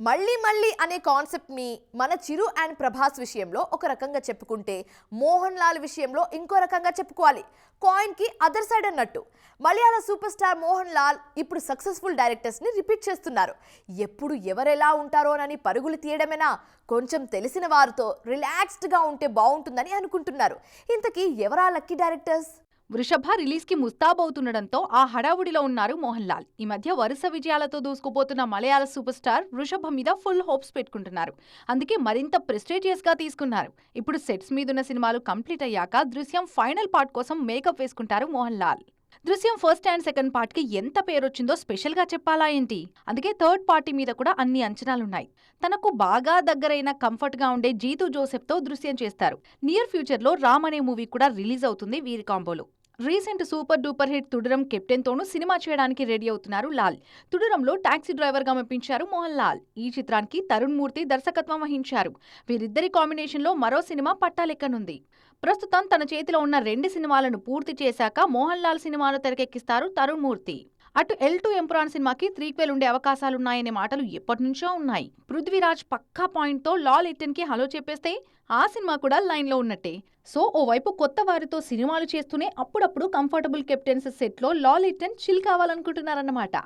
మళ్ళీ మళ్ళీ అనే కాన్సెప్ట్ని మన చిరు అండ్ ప్రభాస్ విషయంలో ఒక రకంగా చెప్పుకుంటే మోహన్ లాల్ విషయంలో ఇంకో రకంగా చెప్పుకోవాలి. కాయిన్కి అదర్ సైడ్ అన్నట్టు. మలయాళ సూపర్ స్టార్ మోహన్ లాల్ ఇప్పుడు సక్సెస్ఫుల్ డైరెక్టర్స్ని రిపీట్ చేస్తున్నారు. ఎప్పుడు ఎవరెలా ఉంటారోనని పరుగులు తీయడమేనా? కొంచెం తెలిసిన వారితో రిలాక్స్డ్గా ఉంటే బాగుంటుందని అనుకుంటున్నారు. ఇంతకీ ఎవరా లక్కీ డైరెక్టర్స్ వృషభ రిలీజ్కి ముస్తాబవుతుండటంతో ఆ హడావుడిలో ఉన్నారు మోహన్ లాల్ ఈ మధ్య వరుస విజయాలతో దూసుకుపోతున్న మలయాళ సూపర్ స్టార్ వృషభ మీద ఫుల్ హోప్స్ పెట్టుకుంటున్నారు. అందుకే మరింత ప్రెస్టేజియస్గా తీసుకున్నారు. ఇప్పుడు సెట్స్ మీదున్న సినిమాలు కంప్లీట్ అయ్యాక దృశ్యం ఫైనల్ పార్ట్ కోసం మేకప్ వేసుకుంటారు మోహన్ లాల్ దృశ్యం ఫస్ట్ అండ్ సెకండ్ పార్ట్కి ఎంత పేరొచ్చిందో స్పెషల్గా చెప్పాలా ఏంటి? అందుకే థర్డ్ పార్టీ మీద కూడా అన్ని అంచనాలున్నాయి. తనకు బాగా దగ్గరైన కంఫర్ట్గా ఉండే జీతు జోసెఫ్తో దృశ్యం చేస్తారు. నియర్ ఫ్యూచర్లో రామ్ అనే మూవీ కూడా రిలీజ్ అవుతుంది వీరి కాంబోలో. Recent super duper hit Thudarum కెప్టెన్తోనూ సినిమా చేయడానికి రెడీ అవుతున్నారు లాల్. తుడురంలో టాక్సీ డ్రైవర్గా మెప్పించారు మోహన్ లాల్. ఈ చిత్రానికి తరుణ్ మూర్తి దర్శకత్వం వహించారు. వీరిద్దరి కాంబినేషన్లో మరో సినిమా పట్టాలెక్కనుంది ప్రస్తుతం తన చేతిలో ఉన్న రెండు సినిమాలను పూర్తి చేశాక మోహన్ లాల్ సినిమాను తెరకెక్కిస్తారు తరుణ్ మూర్తి. అటు ఎల్ టు ఎంపురాన్ సినిమాకి త్రీక్వెల్ ఉండే అవకాశాలున్నాయనే మాటలు ఎప్పటినుంచో ఉన్నాయి. పృథ్వీరాజ్ పక్కా పాయింట్తో లాల్కి హలో చెప్పేస్తే ఆ సినిమా కూడా లైన్లో ఉన్నట్టే. సో ఓవైపు కొత్త వారితో సినిమాలు చేస్తూనే అప్పుడప్పుడు కంఫర్టబుల్ కెప్టెన్స్ సెట్లో లాల్ ఎట్టెన్ చిల్ కావాలనుకుంటున్నారన్నమాట.